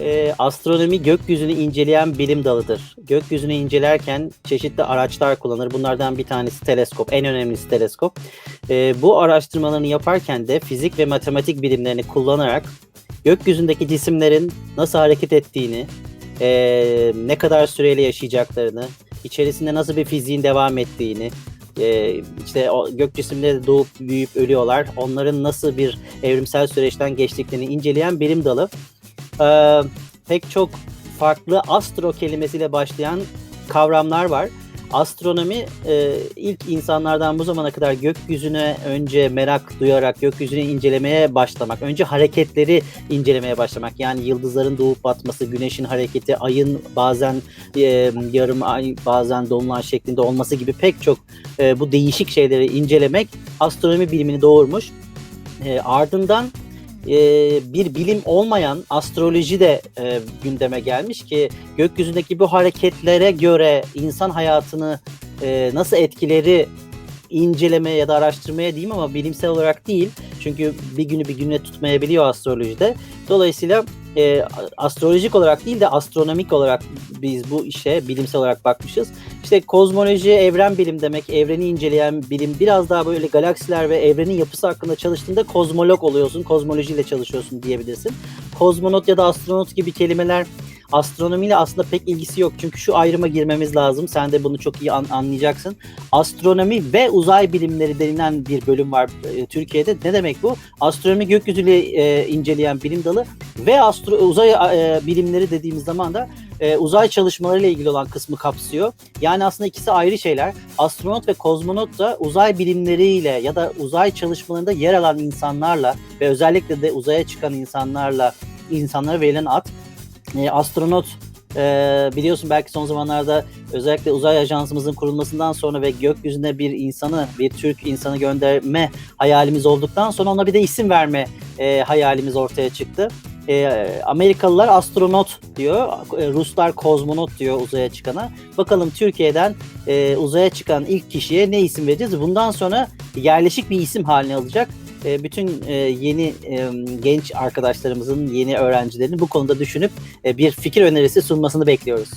E, astronomi gökyüzünü inceleyen bilim dalıdır. Gökyüzünü incelerken çeşitli araçlar kullanır. Bunlardan bir tanesi teleskop, en önemlisi teleskop. E, bu araştırmalarını yaparken de fizik ve matematik bilimlerini kullanarak gökyüzündeki cisimlerin nasıl hareket ettiğini, e, ne kadar süreyle yaşayacaklarını, içerisinde nasıl bir fiziğin devam ettiğini, e, işte o gök cisimleri doğup büyüyüp ölüyorlar. Onların nasıl bir evrimsel süreçten geçtiklerini inceleyen bilim dalı. Ee, pek çok farklı astro kelimesiyle başlayan kavramlar var. Astronomi e, ilk insanlardan bu zamana kadar gökyüzüne önce merak duyarak gökyüzünü incelemeye başlamak, önce hareketleri incelemeye başlamak. Yani yıldızların doğup batması, güneşin hareketi, ayın bazen e, yarım ay, bazen dolunay şeklinde olması gibi pek çok e, bu değişik şeyleri incelemek astronomi bilimini doğurmuş. E, ardından e, bir bilim olmayan astroloji de e, gündeme gelmiş ki gökyüzündeki bu hareketlere göre insan hayatını e, nasıl etkileri incelemeye ya da araştırmaya diyeyim ama bilimsel olarak değil. Çünkü bir günü bir güne tutmayabiliyor astrolojide. Dolayısıyla e, astrolojik olarak değil de astronomik olarak biz bu işe bilimsel olarak bakmışız. İşte kozmoloji, evren bilim demek, evreni inceleyen bilim. Biraz daha böyle galaksiler ve evrenin yapısı hakkında çalıştığında kozmolog oluyorsun, kozmolojiyle çalışıyorsun diyebilirsin. Kozmonot ya da astronot gibi kelimeler astronomiyle aslında pek ilgisi yok. Çünkü şu ayrıma girmemiz lazım. Sen de bunu çok iyi an- anlayacaksın. Astronomi ve uzay bilimleri denilen bir bölüm var e, Türkiye'de. Ne demek bu? Astronomi gökyüzüyle e, inceleyen bilim dalı ve astro uzay e, bilimleri dediğimiz zaman da e, uzay çalışmalarıyla ilgili olan kısmı kapsıyor. Yani aslında ikisi ayrı şeyler. Astronot ve kozmonot da uzay bilimleriyle ya da uzay çalışmalarında yer alan insanlarla ve özellikle de uzaya çıkan insanlarla insanlara verilen ad. E, astronot e, biliyorsun belki son zamanlarda özellikle uzay ajansımızın kurulmasından sonra ve gökyüzüne bir insanı, bir Türk insanı gönderme hayalimiz olduktan sonra ona bir de isim verme e, hayalimiz ortaya çıktı. E, Amerikalılar astronot diyor, e, Ruslar kozmonot diyor uzaya çıkana. Bakalım Türkiye'den e, uzaya çıkan ilk kişiye ne isim vereceğiz? Bundan sonra yerleşik bir isim haline alacak. E, bütün e, yeni e, genç arkadaşlarımızın, yeni öğrencilerin bu konuda düşünüp e, bir fikir önerisi sunmasını bekliyoruz.